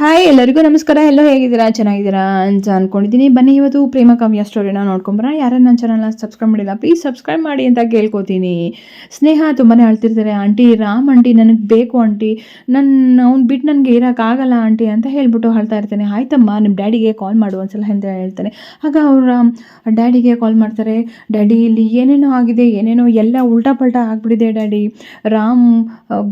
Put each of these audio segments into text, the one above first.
Hi ಎಲ್ಲರಿಗೂ ನಮಸ್ಕಾರ. ಎಲ್ಲೋ ಹೇಗಿದ್ದೀರಾ? ಚೆನ್ನಾಗಿದ್ದೀರಾ ಅಂತ ಅಂದ್ಕೊಂಡಿದ್ದೀನಿ ಬನ್ನಿ, ಇವತ್ತು ಪ್ರೇಮ ಕಾವ್ಯ ಸ್ಟೋರಿನ ನೋಡ್ಕೊಂಬರೋಣ ಯಾರು ನನ್ನ ಚಾನಲ್ನ ಸಬ್ಸ್ಕ್ರೈಬ್ ಮಾಡಿಲ್ಲ ಪ್ಲೀಸ್ ಸಬ್ಸ್ಕ್ರೈಬ್ ಮಾಡಿ ಅಂತ ಕೇಳ್ಕೊತೀನಿ. ಸ್ನೇಹ ತುಂಬಾ ಅಳ್ತಿರ್ತಾರೆ. ಆಂಟಿ, ರಾಮ್ ಆಂಟಿ, ನನಗೆ ಬೇಕು ಆಂಟಿ. ನನ್ನ ಅವ್ನು ಬಿಟ್ಟು ನನಗೆ ಇರೋಕ್ಕಾಗಲ್ಲ ಆಂಟಿ ಅಂತ ಹೇಳ್ಬಿಟ್ಟು ಹೇಳ್ತಾ ಇರ್ತಾನೆ. ಆಯ್ತಮ್ಮ ನಿಮ್ಮ ಡ್ಯಾಡಿಗೆ ಕಾಲ್ ಮಾಡು ಒಂದ್ಸಲ ಅಂತ ಹೇಳ್ತಾನೆ. ಆಗ ಅವರ ಡ್ಯಾಡಿಗೆ ಕಾಲ್ ಮಾಡ್ತಾರೆ. ಡ್ಯಾಡಿ, ಇಲ್ಲಿ ಏನೇನೋ ಆಗಿದೆ, ಏನೇನೋ ಎಲ್ಲ ಉಲ್ಟಾ ಪಲ್ಟಾ ಆಗಿಬಿಟ್ಟಿದೆ ಡ್ಯಾಡಿ. ರಾಮ್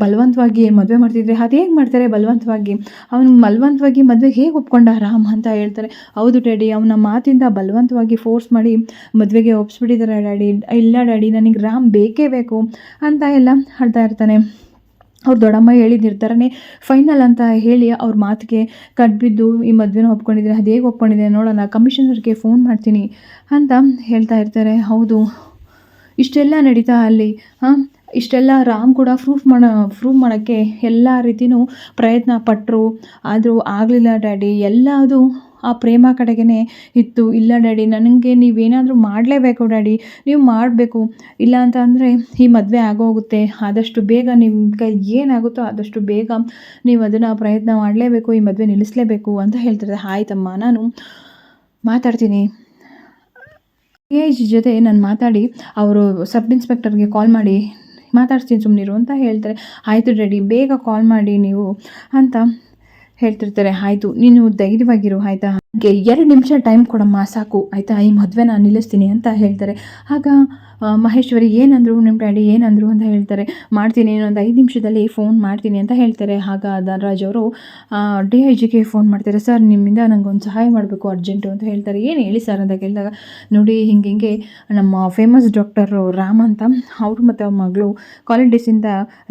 ಬಲವಂತವಾಗಿ ಮದುವೆ ಮಾಡ್ತಿದ್ರೆ, ಅದು ಹೇಗೆ ಮಾಡ್ತಾರೆ ಬಲವಂತವಾಗಿ? ಅವನು ಬಲವಂತವಾಗಿ ಮದುವೆ ಹೇಗೆ ಒಪ್ಕೊಂಡ ರಾಮ್ ಅಂತ ಹೇಳ್ತಾರೆ. ಹೌದು ಡ್ಯಾಡಿ, ಅವನ ಮಾತಿಂದ ಬಲವಂತವಾಗಿ ಫೋರ್ಸ್ ಮಾಡಿ ಮದುವೆಗೆ ಒಪ್ಸ್ಬಿಟ್ಟಿದ್ದಾರೆ ಡ್ಯಾಡಿ. ಇಲ್ಲ ಡ್ಯಾಡಿ, ನನಗೆ ರಾಮ್ ಬೇಕೇ ಬೇಕು ಅಂತ ಎಲ್ಲ ಹೇಳ್ತಾ ಇರ್ತಾನೆ. ಅವ್ರ ದೊಡ್ಡಮ್ಮ ಹೇಳಿದ್ದಿರ್ತಾರೆ ನಿರ್ಧಾರನೇ ಫೈನಲ್ ಅಂತ ಹೇಳಿ ಅವ್ರ ಮಾತಿಗೆ ಕಟ್ಬಿದ್ದು ಈ ಮದುವೆನ ಒಪ್ಕೊಂಡಿದ್ದೀನಿ ಅದು ಹೇಗೆ ಒಪ್ಕೊಂಡಿದ್ದೀನಿ ನೋಡೋಣ ಕಮಿಷನರ್ಗೆ ಫೋನ್ ಮಾಡ್ತೀನಿ ಅಂತ ಹೇಳ್ತಾ ಇರ್ತಾರೆ. ಹೌದು, ಇಷ್ಟೆಲ್ಲ ನಡೀತಾ ಅಲ್ಲಿ, ಹಾಂ? ಇಷ್ಟೆಲ್ಲ ರಾಮ್ ಕೂಡ ಪ್ರೂಫ್ ಮಾಡೋ ಪ್ರೂವ್ ಮಾಡೋಕ್ಕೆ ಎಲ್ಲ ರೀತಿಯೂ ಪ್ರಯತ್ನ ಪಟ್ಟರು ಆದರೂ ಆಗಲಿಲ್ಲ ಡ್ಯಾಡಿ. ಎಲ್ಲದೂ ಆ ಪ್ರೇಮ ಕಡೆಗೇ ಇತ್ತು. ಇಲ್ಲ ಡ್ಯಾಡಿ, ನನಗೆ ನೀವೇನಾದರೂ ಮಾಡಲೇಬೇಕು ಡ್ಯಾಡಿ. ನೀವು ಮಾಡಬೇಕು. ಇಲ್ಲ ಅಂತ ಅಂದರೆ ಈ ಮದುವೆ ಆಗೋಗುತ್ತೆ. ಆದಷ್ಟು ಬೇಗ ನಿಮ್ಮ ಕೈ ಏನಾಗುತ್ತೋ ಆದಷ್ಟು ಬೇಗ ನೀವು ಅದನ್ನು ಪ್ರಯತ್ನ ಮಾಡಲೇಬೇಕು, ಈ ಮದುವೆ ನಿಲ್ಲಿಸಲೇಬೇಕು ಅಂತ ಹೇಳ್ತಿರ್ತಾರೆ ಆಯ್ತಮ್ಮ, ನಾನು ಮಾತಾಡ್ತೀನಿ. ಎ ಜೊತೆ ನಾನು ಮಾತಾಡಿ, ಅವರು ಸಬ್ ಇನ್ಸ್ಪೆಕ್ಟರ್ಗೆ ಕಾಲ್ ಮಾಡಿ. ಮಾತಾಡ್ತೀನಿ ಸುಮ್ಮನಿರು ಅಂತ ಹೇಳ್ತಾರೆ. ಆಯಿತು ಡ್ಯಾಡಿ, ಬೇಗ ಕಾಲ್ ಮಾಡಿ ನೀವು ಅಂತ ಹೇಳ್ತಿರ್ತಾರೆ. ಆಯಿತು, ನೀನು ಧೈರ್ಯವಾಗಿರು, ಆಯಿತಾ? ಹಾಗೆ ಎರಡು ನಿಮಿಷ ಟೈಮ್ ಕೊಡಮ್ಮ, ಸಾಕು. ಆಯಿತಾ? ಈ ಮದುವೆ ನಾನು ನಿಲ್ಲಿಸ್ತೀನಿ ಅಂತ ಹೇಳ್ತಾರೆ. ಆಗ ಮಹೇಶ್ವರಿ ಏನಂದ್ರು ನಿಮ್ಮ ಡ್ಯಾಡಿ ಏನಂದ್ರು ಅಂತ ಹೇಳ್ತಾರೆ. ಮಾಡ್ತೀನಿ, ಇನ್ನೊಂದು ಐದು ನಿಮಿಷದಲ್ಲಿ ಫೋನ್ ಮಾಡ್ತೀನಿ ಅಂತ ಹೇಳ್ತಾರೆ. ಆಗ ಧನರಾಜ್ ಅವರು ಡಿ ಐ ಜಿಗೆ ಫೋನ್ ಮಾಡ್ತಾರೆ. ಸರ್, ನಿಮ್ಮಿಂದ ನನಗೊಂದು ಸಹಾಯ ಮಾಡಬೇಕು ಅರ್ಜೆಂಟು ಅಂತ ಹೇಳ್ತಾರೆ. ಏನು ಹೇಳಿ ಸರ್ ಅಂತ ಕೇಳಿದಾಗ, ನೋಡಿ, ಹಿಂಗೆ ಹಿಂಗೆ ನಮ್ಮ ಫೇಮಸ್ ಡಾಕ್ಟರು ರಾಮ್ ಅಂತ ಅವರು ಮತ್ತು ಅವ್ರ ಮಗಳು ಕಾಲೇಜ್ ಡೇಸಿಂದ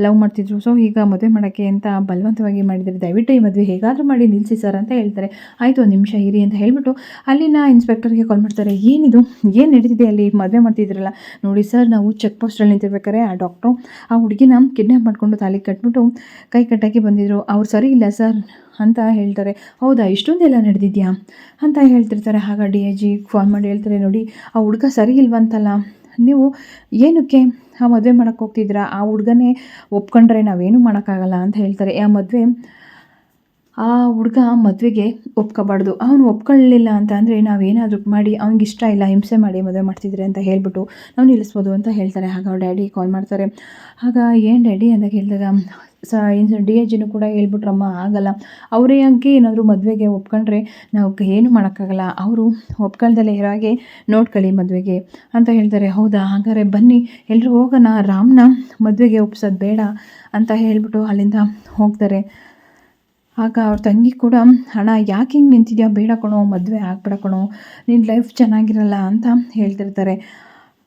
ಲವ್ ಮಾಡ್ತಿದ್ರು. ಸೊ ಈಗ ಮದುವೆ ಮಾಡೋಕ್ಕೆ ಅಂತ ಬಲವಂತವಾಗಿ ಮಾಡಿದ್ದಾರೆ. ದಯವಿಟ್ಟು ಈ ಮದುವೆ ಹೇಗಾದರೂ ಮಾಡಿ ನಿಲ್ಲಿಸಿ ಸರ್ ಅಂತ ಹೇಳ್ತಾರೆ. ಆಯಿತು, ಒಂದು ನಿಮಿಷ ಇರಿ. ಅಂತ ಹೇಳ್ಬಿಟ್ಟು ಅಲ್ಲಿನ ಇನ್ಸ್ಪೆಕ್ಟರ್ಗೆ ಕಾಲ್ ಮಾಡ್ತಾರೆ. ಏನಿದು? ಏನು ನಡೀತಿದೆ ಅಲ್ಲಿ? ಮದುವೆ ಮಾಡ್ತಿದ್ರಲ್ಲ ನೋಡಿ ಸರ್ ನಾವು ಚೆಕ್ ಪೋಸ್ಟಲ್ಲಿ ನಿಂತಿರ್ಬೇಕಾರೆ ಆ ಡಾಕ್ಟ್ರು ಆ ಹುಡುಗಿನ ಕಿಡ್ನ್ಯಾಪ್ ಮಾಡಿಕೊಂಡು ತಾಲಿ ಕಟ್ಬಿಟ್ಟು ಕೈ ಕಟ್ಟಾಕಿ ಬಂದಿದ್ರು. ಅವ್ರು ಸರಿ ಇಲ್ಲ ಸರ್ ಅಂತ ಹೇಳ್ತಾರೆ. ಹೌದಾ? ಇಷ್ಟೊಂದೆಲ್ಲ ನಡೆದಿದ್ಯಾ? ಅಂತ ಹೇಳ್ತಿರ್ತಾರೆ. ಆಗ ಡಿ ಐ ಜಿ ಫೋನ್ ಮಾಡಿ ಹೇಳ್ತಾರೆ, ನೋಡಿ, ಆ ಹುಡುಗ ಸರಿ ಇಲ್ವಂತಲ್ಲ. ನೀವು ಏನಕ್ಕೆ ಆ ಮದುವೆ ಮಾಡೋಕ್ಕೆ ಹೋಗ್ತಿದ್ದೀರಾ? ಆ ಹುಡುಗನೇ ಒಪ್ಕೊಂಡ್ರೆ ನಾವೇನು ಮಾಡೋಕ್ಕಾಗಲ್ಲ? ಅಂತ ಹೇಳ್ತಾರೆ. ಆ ಮದುವೆ ಆ ಹುಡುಗ ಮದುವೆಗೆ ಒಪ್ಕೋಬಾರ್ದು. ಅವನು ಒಪ್ಕೊಳ್ಳಿಲ್ಲ ಅಂತ ಅಂದರೆ ನಾವೇನಾದರೂ ಮಾಡಿ, ಅವ್ನಿಗೆ ಇಷ್ಟ ಇಲ್ಲ, ಹಿಂಸೆ ಮಾಡಿ ಮದುವೆ ಮಾಡ್ತಿದ್ರೆ ಅಂತ ಹೇಳಿಬಿಟ್ಟು ನಾವು ನಿಲ್ಲಿಸ್ಬೋದು ಅಂತ ಹೇಳ್ತಾರೆ. ಆಗ ಅವ್ರ ಡ್ಯಾಡಿ ಕಾಲ್ ಮಾಡ್ತಾರೆ. ಆಗ ಏನು ಡ್ಯಾಡಿ ಅಂತ ಕೇಳಿದಾಗ, ಸ ಡಿ ಎ ಜಿನೂ ಕೂಡ ಹೇಳ್ಬಿಟ್ರಮ್ಮ, ಆಗಲ್ಲ. ಅವರೇ ಹಂಗೆ ಏನಾದರೂ ಮದುವೆಗೆ ಒಪ್ಕೊಂಡ್ರೆ ನಾವು ಏನು ಮಾಡೋಕ್ಕಾಗಲ್ಲ. ಅವರು ಒಪ್ಕೊಳ್ದಲ್ಲೇ ಇರೋ ಹಾಗೆ ನೋಡ್ಕೊಳ್ಳಿ ಮದುವೆಗೆ ಅಂತ ಹೇಳ್ತಾರೆ. ಹೌದಾ? ಹಾಗಾದ್ರೆ ಬನ್ನಿ ಎಲ್ಲರೂ ಹೋಗೋಣ. ರಾಮ್ನ ಮದುವೆಗೆ ಒಪ್ಸೋದು ಬೇಡ ಅಂತ ಹೇಳ್ಬಿಟ್ಟು ಅಲ್ಲಿಂದ ಹೋಗ್ತಾರೆ. ಆಗ ಅವ್ರ ತಂಗಿ ಕೂಡ ಹಣ ಯಾಕೆ ಹಿಂಗೆ ನಿಂತಿದ್ಯಾ? ಬೇಡ ಕಣೋ, ಮದುವೆ ಆಗ್ಬೇಡ ಕಣೋ ನಿನ್ನ ಲೈಫ್ ಚೆನ್ನಾಗಿರಲ್ಲ ಅಂತ ಹೇಳ್ತಿರ್ತಾರೆ.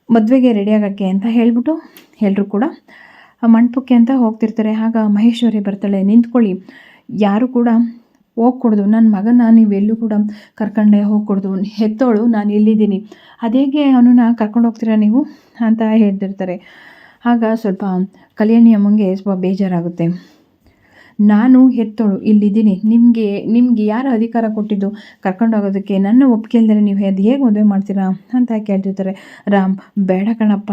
ಮದುವೆಗೆ ರೆಡಿ ಆಗೋಕ್ಕೆ ಅಂತ ಹೇಳಿಬಿಟ್ಟು ಎಲ್ಲರೂ ಕೂಡ ಮಂಟಪಕ್ಕೆ ಅಂತ ಹೋಗ್ತಿರ್ತಾರೆ. ಆಗ ಮಹೇಶ್ವರಿ ಬರ್ತಾಳೆ, ನಿಂತ್ಕೊಳ್ಳಿ. ಯಾರು ಕೂಡ ಹೋಗ್ಕೊಡ್ದು. ನನ್ನ ಮಗನ ನೀವೆಲ್ಲೂ ಕೂಡ ಕರ್ಕೊಂಡೆ ಹೋಗ್ಕೊಡ್ದು. ಹೆತ್ತೋಳು, ನಾನು ಇಲ್ಲಿದ್ದೀನಿ ಅದೇಗೆ ಅವನನ್ನ ಕರ್ಕೊಂಡು ಹೋಗ್ತೀರಾ ನೀವು? ಅಂತ ಹೇಳ್ತಿರ್ತಾರೆ. ಆಗ ಸ್ವಲ್ಪ ಕಲ್ಯಾಣಿ ಅಮ್ಮಂಗೆ ಸ್ವಲ್ಪ ಬೇಜಾರಾಗುತ್ತೆ. ನಾನು ಹೆತ್ತೋಳು, ಇಲ್ಲಿದ್ದೀನಿ. ನಿಮಗೆ ನಿಮಗೆ ಯಾರು ಅಧಿಕಾರ ಕೊಟ್ಟಿದ್ದು? ಕರ್ಕೊಂಡು ಹೋಗೋದಕ್ಕೆ ನನ್ನ ಒಪ್ಪಿಗೆ ನೀವು ಅದು ಹೇಗೆ ಮದುವೆ ಮಾಡ್ತೀರಾ ಅಂತ ಕೇಳ್ತಿರ್ತಾರೆ. ರಾಮ್, ಬೇಡ ಕಣಪ್ಪ.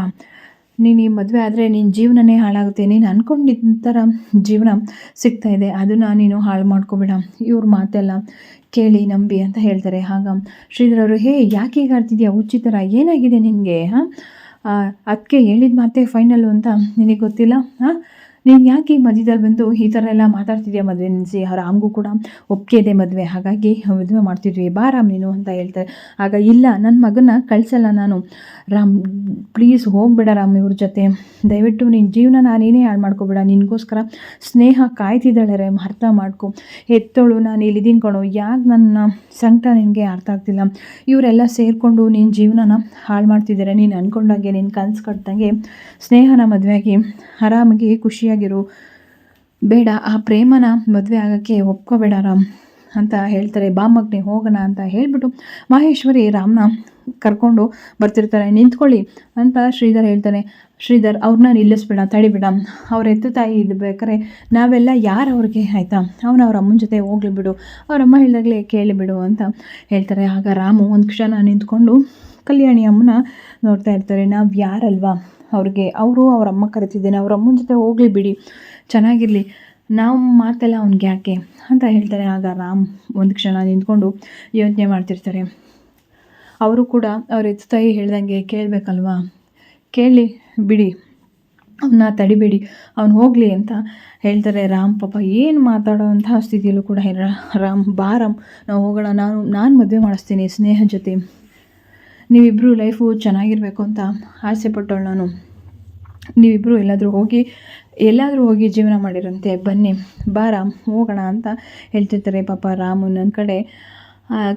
ನೀನು ಈ ಮದುವೆ ಆದರೆ ನಿನ್ನ ಜೀವನನೇ ಹಾಳಾಗುತ್ತೆ. ನೀನು ಅಂದ್ಕೊಂಡಿದ್ದ ಥರ ಜೀವನ ಸಿಗ್ತಾ ಇದೆ. ಅದನ್ನು ನೀನು ಹಾಳು ಮಾಡ್ಕೊಬೇಡ. ಇವ್ರ ಮಾತೆಲ್ಲ ಕೇಳಿ ನಂಬಿ ಅಂತ ಹೇಳ್ತಾರೆ. ಆಗ ಶ್ರೀಧರವರು ಹೇ, ಯಾಕೆ ಈಗ ಆಡ್ತಿದ್ಯಾ? ಉಚಿತರ ಏನಾಗಿದೆ ನಿನಗೆ? ಹಾಂ? ಅದಕ್ಕೆ ಹೇಳಿದ ಮಾತೇ ಫೈನಲ್ಲು ಅಂತ ನಿನಗೆ ಗೊತ್ತಿಲ್ಲ? ಹಾಂ? ನೀನು ಯಾಕೆ ಮಧ್ಯದಲ್ಲಿ ಬಂದು ಈ ಥರ ಎಲ್ಲ ಮಾತಾಡ್ತಿದ್ಯಾ ಮದುವೆ ನಿಲ್ಲಿಸಿ ರಾಮ್ಗೂ ಕೂಡ ಒಪ್ಪಿಗೆ ಇದೆ ಮದುವೆ. ಹಾಗಾಗಿ ಮದುವೆ ಮಾಡ್ತಿದ್ವಿ. ಬಾ ರಾಮ್ ನೀನು ಅಂತ ಹೇಳ್ತಾರೆ. ಆಗ ಇಲ್ಲ ನನ್ನ ಮಗನ ಕಳಿಸಲ್ಲ ನಾನು. ರಾಮ್ ಪ್ಲೀಸ್ ಹೋಗ್ಬೇಡ ರಾಮ್ ಇವ್ರ ಜೊತೆ. ದಯವಿಟ್ಟು ನಿನ್ನ ಜೀವನ ನಾನೇನೇ ಹಾಳು ಮಾಡ್ಕೋಬೇಡ. ನಿನಗೋಸ್ಕರ ಸ್ನೇಹ ಕಾಯ್ತಿದ್ದಾಳೆ ರೇ ಅರ್ಥ ಮಾಡ್ಕೊ. ಎತ್ತೋಳು, ನಾನು ಇಲ್ಲಿದ್ದೀನಿ ಕಣೋ. ಯಾಕೆ ನನ್ನ ಸಂಕಟ ನಿನಗೆ ಅರ್ಥ ಆಗ್ತಿಲ್ಲ? ಇವರೆಲ್ಲ ಸೇರಿಕೊಂಡು ನಿನ್ನ ಜೀವನನ ಹಾಳು ಮಾಡ್ತಿದ್ದಾರೆ. ನೀನು ಅಂದ್ಕೊಂಡಂಗೆ ನಿನ್ನ ಕನಸು ಕಟ್ದಂಗೆ ಸ್ನೇಹನ ಮದುವೆಯಾಗಿ, ಆರಾಮಾಗಿ ಖುಷಿಯಾಗಿರು ಬೇಡ, ಆ ಪ್ರೇಮನ ಮದುವೆ ಆಗೋಕ್ಕೆ ಒಪ್ಕೋಬೇಡ ರಾಮ್ ಅಂತ ಹೇಳ್ತಾರೆ. ಬಾ ಹೋಗೋಣ ಅಂತ ಹೇಳಿಬಿಟ್ಟು ಮಹೇಶ್ವರಿ ರಾಮ್ನ ಕರ್ಕೊಂಡು ಬರ್ತಿರ್ತಾರೆ. ನಿಂತ್ಕೊಳ್ಳಿ ಅಂತ ಶ್ರೀಧರ್ ಹೇಳ್ತಾನೆ. ಶ್ರೀಧರ್ ಅವ್ರನ್ನ ನಿಲ್ಲಿಸ್ಬೇಡ, ತಡಿಬೇಡ. ಅವ್ರ ಎತ್ತು ತಾಯಿ ಇದ್ಬೇಕಾರೆ ನಾವೆಲ್ಲ ಯಾರು ಅವ್ರಿಗೆ, ಆಯಿತಾ? ಅವನು ಅವ್ರ ಅಮ್ಮನ ಜೊತೆ ಹೋಗ್ಲಿ ಬಿಡು. ಅವರಮ್ಮ ಹೇಳಿದಾಗಲೇ ಕೇಳಿಬಿಡು ಅಂತ ಹೇಳ್ತಾರೆ. ಆಗ ರಾಮು ಒಂದು ಕ್ಷಣ ನಿಂತ್ಕೊಂಡು ಕಲ್ಯಾಣಿ ಅಮ್ಮನ ನೋಡ್ತಾ ಇರ್ತಾರೆ. ನಾವು ಯಾರಲ್ವಾ? ಅವ್ರಿಗೆ, ಅವರು ಅವ್ರ ಅಮ್ಮ ಕರಿತಿದ್ದೇನೆ, ಅವ್ರ ಅಮ್ಮನ ಜೊತೆ ಹೋಗಲಿ ಬಿಡಿ, ಚೆನ್ನಾಗಿರಲಿ, ನಾವು ಮಾತೆಲ್ಲ ಅವ್ನಿಗೆ ಯಾಕೆ? ಅಂತ ಹೇಳ್ತಾರೆ. ಆಗ ರಾಮ್ ಒಂದು ಕ್ಷಣ ನಿಂತ್ಕೊಂಡು ಯೋಚನೆ ಮಾಡ್ತಿರ್ತಾರೆ. ಅವರು ಕೂಡ ಅವ್ರ ಎತ್ತು ತಾಯಿ ಹೇಳ್ದಂಗೆ ಕೇಳಬೇಕಲ್ವಾ? ಕೇಳಿ ಬಿಡಿ ಅವನ್ನ ತಡಿಬೇಡಿ, ಅವ್ನು ಹೋಗಲಿ ಅಂತ ಹೇಳ್ತಾರೆ ರಾಮ್. ಪಾಪ ಏನು ಮಾತಾಡೋ ಅಂತಹ ಸ್ಥಿತಿಯಲ್ಲೂ ಕೂಡ ರಾಮ್, ಬಾ ರಾಮ್, ನಾವು ಹೋಗೋಣ, ನಾನು ನಾನು ಮದುವೆ ಮಾಡಿಸ್ತೀನಿ ಸ್ನೇಹ ಜೊತೆ. ನೀವಿಬ್ಬರು ಲೈಫು ಚೆನ್ನಾಗಿರಬೇಕು ಅಂತ ಆಸೆ ಪಟ್ಟವಳು ನಾನು. ನೀವಿಬ್ಬರು ಎಲ್ಲಾದರೂ ಹೋಗಿ ಎಲ್ಲಾದರೂ ಹೋಗಿ ಜೀವನ ಮಾಡಿರಂತೆ, ಬನ್ನಿ ಬಾ ರಾಮ್ ಹೋಗೋಣ ಅಂತ ಹೇಳ್ತಿರ್ತಾರೆ ಪಾಪ ರಾಮು ನನ್ನ ಕಡೆ.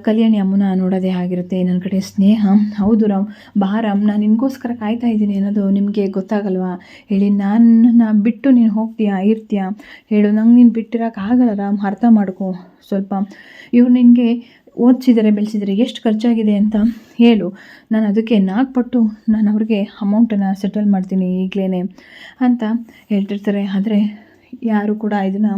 ಕಲ್ಯಾಣಿ ಅಮ್ಮನ ನೋಡೋದೇ ಆಗಿರುತ್ತೆ ನನ್ನ ಕಡೆ ಸ್ನೇಹ. ಹೌದು ರಾಮ್ ಬಾ ರಾಮ್ ನಾನು ನಿನಗೋಸ್ಕರ ಕಾಯ್ತಾ ಇದ್ದೀನಿ ಅನ್ನೋದು ನಿಮಗೆ ಗೊತ್ತಾಗಲ್ವಾ? ಹೇಳಿ ನನ್ನನ್ನು ಬಿಟ್ಟು ನೀನು ಹೋಗ್ತೀಯಾ, ಇರ್ತೀಯಾ? ಹೇಳು, ನಂಗೆ ನೀನು ಬಿಟ್ಟಿರೋಕ್ಕಾಗಲ್ಲ ರಾಮ್, ಅರ್ಥ ಮಾಡ್ಕೊ. ಸ್ವಲ್ಪ ಇವ್ರು ನಿನಗೆ ಓದಿಸಿದರೆ, ಬೆಳೆಸಿದರೆ ಎಷ್ಟು ಖರ್ಚಾಗಿದೆ ಅಂತ ಹೇಳು. ನಾನು ಅದಕ್ಕೆ ನಾಲ್ಕು ಪಟ್ಟು ನಾನು ಅವ್ರಿಗೆ ಅಮೌಂಟನ್ನು ಸೆಟಲ್ ಮಾಡ್ತೀನಿ ಈಗಲೇ ಅಂತ ಹೇಳ್ತಿರ್ತಾರೆ. ಆದರೆ ಯಾರು ಕೂಡ ಇದನ್ನು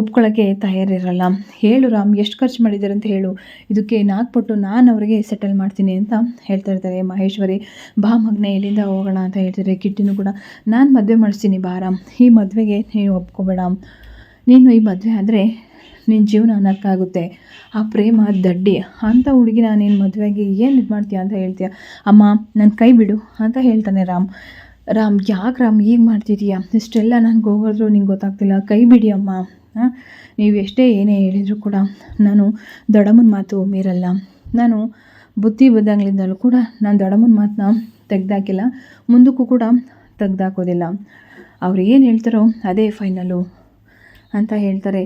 ಒಪ್ಕೊಳ್ಳೋಕ್ಕೆ ತಯಾರಿರಲ್ಲ. ಹೇಳು ರಾಮ್, ಎಷ್ಟು ಖರ್ಚು ಮಾಡಿದ್ದಾರೆ ಅಂತ ಹೇಳು. ಇದಕ್ಕೆ ನಾಲ್ಕು ಪಟ್ಟು ನಾನು ಅವರಿಗೆ ಸೆಟಲ್ ಮಾಡ್ತೀನಿ ಅಂತ ಹೇಳ್ತಾ ಇರ್ತಾರೆ ಮಹೇಶ್ವರಿ. ಬಾ ಮಗನೇ, ಎಲ್ಲಿಂದ ಹೋಗೋಣ ಅಂತ ಹೇಳ್ತಾರೆ ಕಿಟ್ಟಿನೂ ಕೂಡ. ನಾನು ಮದುವೆ ಮಾಡಿಸ್ತೀನಿ ಬಾ ರಾಮ್. ಈ ಮದುವೆಗೆ ನೀನು ಒಪ್ಕೋಬೇಡ. ನೀನು ಈ ಮದುವೆ ಆದರೆ ನಿನ್ನ ಜೀವನ ಅನ್ನಕ್ಕಾಗುತ್ತೆ ಆ ಪ್ರೇಮ, ದಡ್ಡಿ ಅಂಥ ಹುಡುಗಿನ ನೀನು ಮದುವೆಗೆ ಏನು ಇದು ಮಾಡ್ತೀಯ ಅಂತ ಹೇಳ್ತೀಯ? ಅಮ್ಮ ನನ್ನ ಕೈ ಬಿಡು ಅಂತ ಹೇಳ್ತಾನೆ ರಾಮ್. ರಾಮ್, ಯಾಕೆ ರಾಮ್ ಈಗ ಮಾಡ್ತಿದೀಯ? ಇಷ್ಟೆಲ್ಲ ನನಗೆ ಹೋಗೋದ್ರು ನಿಂಗೆ ಗೊತ್ತಾಗ್ತಿಲ್ಲ. ಕೈ ಬಿಡಿ ಅಮ್ಮ. ನೀವು ಎಷ್ಟೇ ಏನೇ ಹೇಳಿದರೂ ಕೂಡ ನಾನು ದೊಡಮ್ಮನ ಮಾತು ಮೀರಲ್ಲ. ನಾನು ಬುದ್ಧಿ ಬಂದಾಗಲಿಂದಲೂ ಕೂಡ ನಾನು ದೊಡಮ್ಮನ ಮಾತನ್ನ ತೆಗೆದಾಕಿಲ್ಲ. ಮುಂದಕ್ಕೂ ಕೂಡ ತೆಗ್ದಾಕೋದಿಲ್ಲ. ಅವ್ರು ಏನು ಹೇಳ್ತಾರೋ ಅದೇ ಫೈನಲು ಅಂತ ಹೇಳ್ತಾರೆ.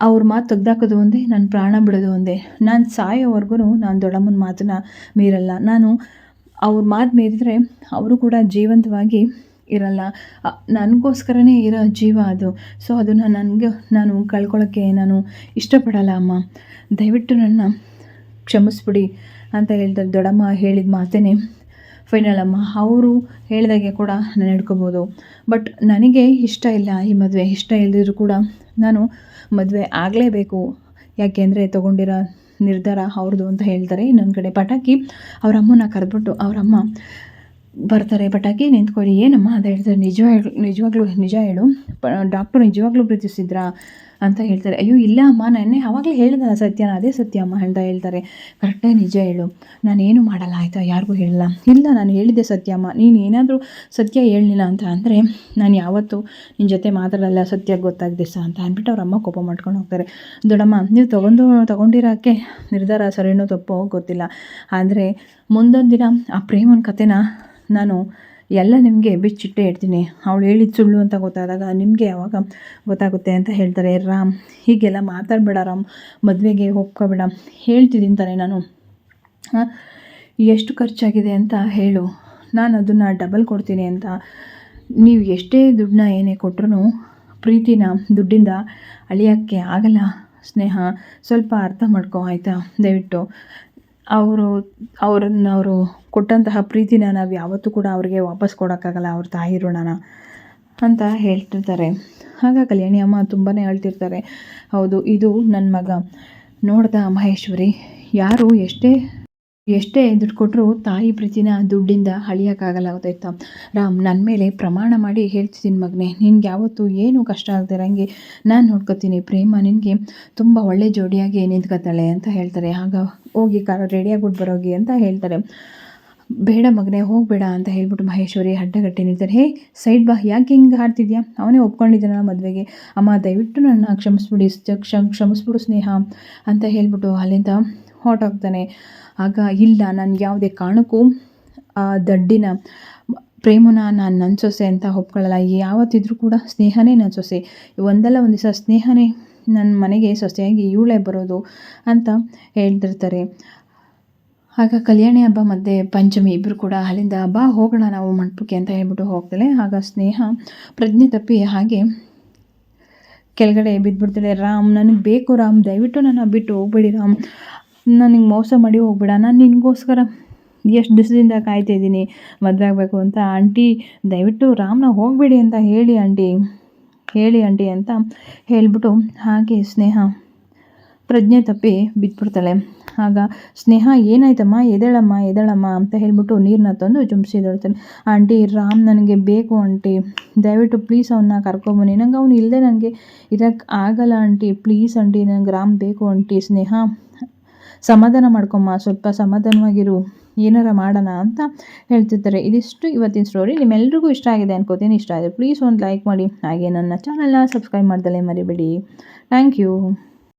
ಅವ್ರ ಮಾತು ತೆಗ್ದಾಕೋದು ಒಂದೇ ನನ್ನ ಪ್ರಾಣ ಬಿಡೋದು ಒಂದೇ. ನಾನು ಸಾಯೋವರೆಗೂ ನಾನು ದೊಡ್ಡಮ್ಮನ ಮಾತನ್ನ ಮೀರಲ್ಲ. ನಾನು ಅವ್ರ ಮಾತು ಮೀರಿದರೆ ಅವರು ಕೂಡ ಜೀವಂತವಾಗಿ ಇರಲ್ಲ. ನನಗೋಸ್ಕರನೇ ಇರೋ ಜೀವ ಅದು. ಸೊ, ಅದನ್ನು ನನಗೆ, ನಾನು ಕಳ್ಕೊಳ್ಳೋಕ್ಕೆ ನಾನು ಇಷ್ಟಪಡಲ್ಲ ಅಮ್ಮ. ದಯವಿಟ್ಟು ನನ್ನ ಕ್ಷಮಿಸ್ಬಿಡಿ ಅಂತ ಹೇಳ್ತಾರೆ ದೊಡ್ಡಮ್ಮ ಹೇಳಿದ ಮಾತೇನೆ ಫೈನಲ್ ಅಮ್ಮ. ಅವರು ಹೇಳಿದಾಗೆ ಕೂಡ ನಾನು ಹಿಡ್ಕೋಬೋದು ಬಟ್ ನನಗೆ ಇಷ್ಟ ಇಲ್ಲ ಈ ಮದುವೆ. ಇಷ್ಟ ಇಲ್ಲದಿದ್ರು ಕೂಡ ನಾನು ಮದುವೆ ಆಗಲೇಬೇಕು. ಯಾಕೆಂದರೆ ತೊಗೊಂಡಿರೋ ನಿರ್ಧಾರ ಅವ್ರದ್ದು ಅಂತ ಹೇಳ್ತಾರೆ. ಇನ್ನೊಂದು ಕಡೆ ಪಟಾಕಿ ಅವರಮ್ಮನ ಕರೆದ್ಬಿಟ್ಟು ಅವರಮ್ಮ ಬರ್ತಾರೆ. ಪಟಾಕಿ ನಿಂತ್ಕೊಳ್ಳಿ. ಏನಮ್ಮ ಅಂತ ಹೇಳ್ತಾರೆ. ನಿಜ ಹೇಳು ನಿಜವಾಗ್ಲೂ, ನಿಜ ಹೇಳು. ಪ ಡಾಕ್ಟ್ರು ನಿಜವಾಗ್ಲೂ ಪ್ರೀತಿಸಿದ್ರಾ? ಅಂತ ಹೇಳ್ತಾರೆ. ಅಯ್ಯೋ, ಇಲ್ಲ ಅಮ್ಮ, ನೆನ್ನೆ ಆವಾಗಲೇ ಹೇಳಿದಲ್ಲ ಸತ್ಯನ, ಅದೇ ಸತ್ಯ ಅಮ್ಮ ಅಂತ ಹೇಳ್ತಾರೆ. ಕರೆಕ್ಟಾಗಿ ನಿಜ ಹೇಳು. ನಾನೇನು ಮಾಡಲ್ಲ, ಆಯಿತಾ? ಯಾರಿಗೂ ಹೇಳಲ್ಲ. ಇಲ್ಲ, ನಾನು ಹೇಳಿದ್ದೆ ಸತ್ಯ ಅಮ್ಮ. ನೀನು ಏನಾದರೂ ಸತ್ಯ ಹೇಳಲಿಲ್ಲ ಅಂತ ಅಂದರೆ, ನಾನು ಯಾವತ್ತೂ ನಿನ್ನ ಜೊತೆ ಮಾತಾಡಲ್ಲ ಸತ್ಯ ಗೊತ್ತಾಗಿದೆ ಸಹ ಅಂತ ಅಂದ್ಬಿಟ್ಟು ಅವ್ರ ಅಮ್ಮ ಕೋಪ ಮಾಡ್ಕೊಂಡು ಹೋಗ್ತಾರೆ. ದೊಡ್ಡಮ್ಮ, ನೀವು ತೊಗೊಂಡು ತೊಗೊಂಡಿರೋಕ್ಕೆ ನಿರ್ಧಾರ ಸರಿನೋ ತಪ್ಪೋ ಗೊತ್ತಿಲ್ಲ. ಆದರೆ ಮುಂದೊಂದು ದಿನ ಆ ಪ್ರೇಮನ ಕಥೆನ ನಾನು ಎಲ್ಲ ನಿಮಗೆ ಬಿಚ್ಚಿಟ್ಟೇ ಇಡ್ತೀನಿ. ಅವಳು ಹೇಳಿದ ಸುಳ್ಳು ಅಂತ ಗೊತ್ತಾದಾಗ ನಿಮಗೆ ಯಾವಾಗ ಗೊತ್ತಾಗುತ್ತೆ ಅಂತ ಹೇಳ್ತಾರೆ, ರಾಮ್, ಹೀಗೆಲ್ಲ ಮಾತಾಡಬೇಡ ರಾಮ್, ಮದುವೆಗೆ ಒಪ್ಕೋಬೇಡ ಹೇಳ್ತಿದ್ದೀನಿ ತಾನೆ ನಾನು. ಎಷ್ಟು ಖರ್ಚಾಗಿದೆ ಅಂತ ಹೇಳು. ನಾನು ಅದನ್ನು ಡಬಲ್ ಕೊಡ್ತೀನಿ ಅಂತ. ನೀವು ಎಷ್ಟೇ ದುಡ್ಡನ್ನ ಏನೇ ಕೊಟ್ರು ಪ್ರೀತಿನ ದುಡ್ಡಿಂದ ಅಳಿಯೋಕ್ಕೆ ಆಗಲ್ಲ ಸ್ನೇಹ. ಸ್ವಲ್ಪ ಅರ್ಥ ಮಾಡ್ಕೋ, ಆಯಿತಾ? ದಯವಿಟ್ಟು. ಅವರು, ಅವರನ್ನು ಅವರು ಕೊಟ್ಟಂತಹ ಪ್ರೀತಿನ ನಾವು ಯಾವತ್ತೂ ಕೂಡ ಅವ್ರಿಗೆ ವಾಪಸ್ ಕೊಡೋಕ್ಕಾಗಲ್ಲ, ಅವ್ರ ತಾಯಿ ಋಣನ ಅಂತ ಹೇಳ್ತಿರ್ತಾರೆ. ಆಗ ಕಲ್ಯಾಣಿ ಅಮ್ಮ ತುಂಬಾ ಅಳ್ತಿರ್ತಾರೆ ಹೌದು, ಇದು ನನ್ನ ಮಗ. ನೋಡ್ದ ಮಹೇಶ್ವರಿ, ಯಾರು ಎಷ್ಟೇ ಎಷ್ಟೇ ದುಡ್ಡು ಕೊಟ್ಟರು ತಾಯಿ ಪ್ರೀತಿನ ದುಡ್ಡಿಂದ ಅಳಿಯೋಕ್ಕಾಗಲ್ಲ ಗೊತ್ತಾಯ್ತಾ? ರಾಮ್ ನನ್ನ ಮೇಲೆ ಪ್ರಮಾಣ ಮಾಡಿ ಹೇಳ್ತಿದ್ದೀನಿ ಮಗನೇ. ನಿನ್ಗೆ ಯಾವತ್ತೂ ಏನೂ ಕಷ್ಟ ಆಗದಿರಂಗೆ ನಾನು ನೋಡ್ಕೋತೀನಿ. ಪ್ರೇಮ ನಿನಗೆ ತುಂಬ ಒಳ್ಳೆ ಜೋಡಿಯಾಗಿ ನಿಂತ್ಕೊತಾಳೆ ಅಂತ ಹೇಳ್ತಾರೆ. ಆಗ ಹೋಗಿ ಕಾರ ರೆಡಿಯಾಗ್ಬಿಟ್ಟು ಬರೋಗಿ ಅಂತ ಹೇಳ್ತಾರೆ. ಬೇಡ ಮಗನೇ, ಹೋಗಬೇಡ ಅಂತ ಹೇಳ್ಬಿಟ್ಟು ಮಹೇಶ್ವರಿ ಅಡ್ಡಗಟ್ಟೆ ನಿಲ್ತಾರೆ. ಹೇ, ಸೈಡ್ ಬಾ. ಯಾಕೆ ಹಿಂಗೆ ಹಾಡ್ತಿದ್ಯಾ? ಅವನೇ ಒಪ್ಕೊಂಡಿದ್ದಾನ ಮದುವೆಗೆ. ಅಮ್ಮ, ದಯವಿಟ್ಟು ನನ್ನ ಕ್ಷಮಿಸ್ಬಿಡಿ ಕ್ಷಮಿಸ್ಬಿಡು ಸ್ನೇಹ ಅಂತ ಹೇಳ್ಬಿಟ್ಟು ಅಲ್ಲಿಂದ ಹೊರಟೋಗ್ತಾನೆ ಆಗ ಇಲ್ಲ, ನಾನು ಯಾವುದೇ ಕಾರಣಕ್ಕೂ ಆ ದಡ್ಡಿನ ಪ್ರೇಮನ ನಾನು ನನ್ನ ಅಂತ ಒಪ್ಕೊಳ್ಳಲ್ಲ. ಯಾವತ್ತಿದ್ರೂ ಕೂಡ ಸ್ನೇಹನೇ ನನ್ನ ಸೊಸೆ ಒಂದಲ್ಲ ಒಂದು ದಿವಸ ಸ್ನೇಹನೇ ನನ್ನ ಮನೆಗೆ ಸೊಸೆಯಾಗಿ ಇವಳೇ ಬರೋದು ಅಂತ ಹೇಳ್ತಿರ್ತಾರೆ. ಆಗ ಕಲ್ಯಾಣಿ ಹಬ್ಬ ಮತ್ತು ಪಂಚಮಿ ಇಬ್ಬರು ಕೂಡ ಅಲ್ಲಿಂದ ಹಬ್ಬ ಹೋಗೋಣ ನಾವು ಮಂಟಪಕ್ಕೆ ಅಂತ ಹೇಳ್ಬಿಟ್ಟು ಹೋಗ್ತಾಳೆ ಆಗ ಸ್ನೇಹ ಪ್ರಜ್ಞೆ ತಪ್ಪಿ ಹಾಗೆ ಕೆಳಗಡೆ ಬಿದ್ದುಬಿಡ್ತಾಳೆ. ರಾಮ್, ನನಗೆ ಬೇಕು ರಾಮ್, ದಯವಿಟ್ಟು ನನ್ನ ಬಿಟ್ಟು ಹೋಗ್ಬೇಡಿ ರಾಮ್. ನನಗೆ ಮೋಸ ಮಾಡಿ ಹೋಗ್ಬೇಡ ನಾನು ನಿನಗೋಸ್ಕರ ಎಷ್ಟು ದಿವಸದಿಂದ ಕಾಯ್ತಾ ಇದ್ದೀನಿ, ಮದುವೆ ಆಗಬೇಕು ಅಂತ. ಆಂಟಿ, ದಯವಿಟ್ಟು ರಾಮನ ಹೋಗಬೇಡಿ ಅಂತ ಹೇಳಿ ಆಂಟಿ ಹೇಳಿ ಆಂಟಿ ಅಂತ ಹೇಳಿಬಿಟ್ಟು ಹಾಗೆ ಸ್ನೇಹ ಪ್ರಜ್ಞೆ ತಪ್ಪಿ ಬಿದ್ದುಬಿಡ್ತಾಳೆ ಆಗ ಸ್ನೇಹ, ಏನಾಯ್ತಮ್ಮ? ಎದಳಮ್ಮ ಎದಳಮ್ಮ ಅಂತ ಹೇಳ್ಬಿಟ್ಟು ನೀರನ್ನ ತಂದು ಜುಂಬಿಸಿದಿರ್ತಾನೆ ಆಂಟಿ, ರಾಮ್ ನನಗೆ ಬೇಕು ಆಂಟಿ. ದಯವಿಟ್ಟು ಪ್ಲೀಸ್ ಅವನ್ನ ಕರ್ಕೊಂಬನಿ ನಂಗೆ ಅವ್ನು ಇಲ್ಲದೆ ನನಗೆ ಇರೋಕ್ಕೆ ಆಗಲ್ಲ ಆಂಟಿ. ಪ್ಲೀಸ್ ಆಂಟಿ ನನಗೆ ರಾಮ್ ಬೇಕು ಆಂಟಿ ಸ್ನೇಹ. ಸಮಾಧಾನ ಮಾಡ್ಕೊಮ್ಮ, ಸ್ವಲ್ಪ ಸಮಾಧಾನವಾಗಿರು, ಏನಾರ ಮಾಡೋಣ ಅಂತ ಹೇಳ್ತಿರ್ತಾರೆ. ಇದಿಷ್ಟು ಇವತ್ತಿನ ಸ್ಟೋರಿ ನಿಮ್ಮೆಲ್ರಿಗೂ ಇಷ್ಟ ಆಗಿದೆ ಅನ್ಕೋತೀನಿ. ಇಷ್ಟ ಆಗಿದೆ ಪ್ಲೀಸ್ ಒಂದು ಲೈಕ್ ಮಾಡಿ. ಹಾಗೆ ನನ್ನ ಚಾನಲ್ನ ಸಬ್ಸ್ಕ್ರೈಬ್ ಮಾಡ್ದಲೇ ಮರಿಬೇಡಿ. Thank you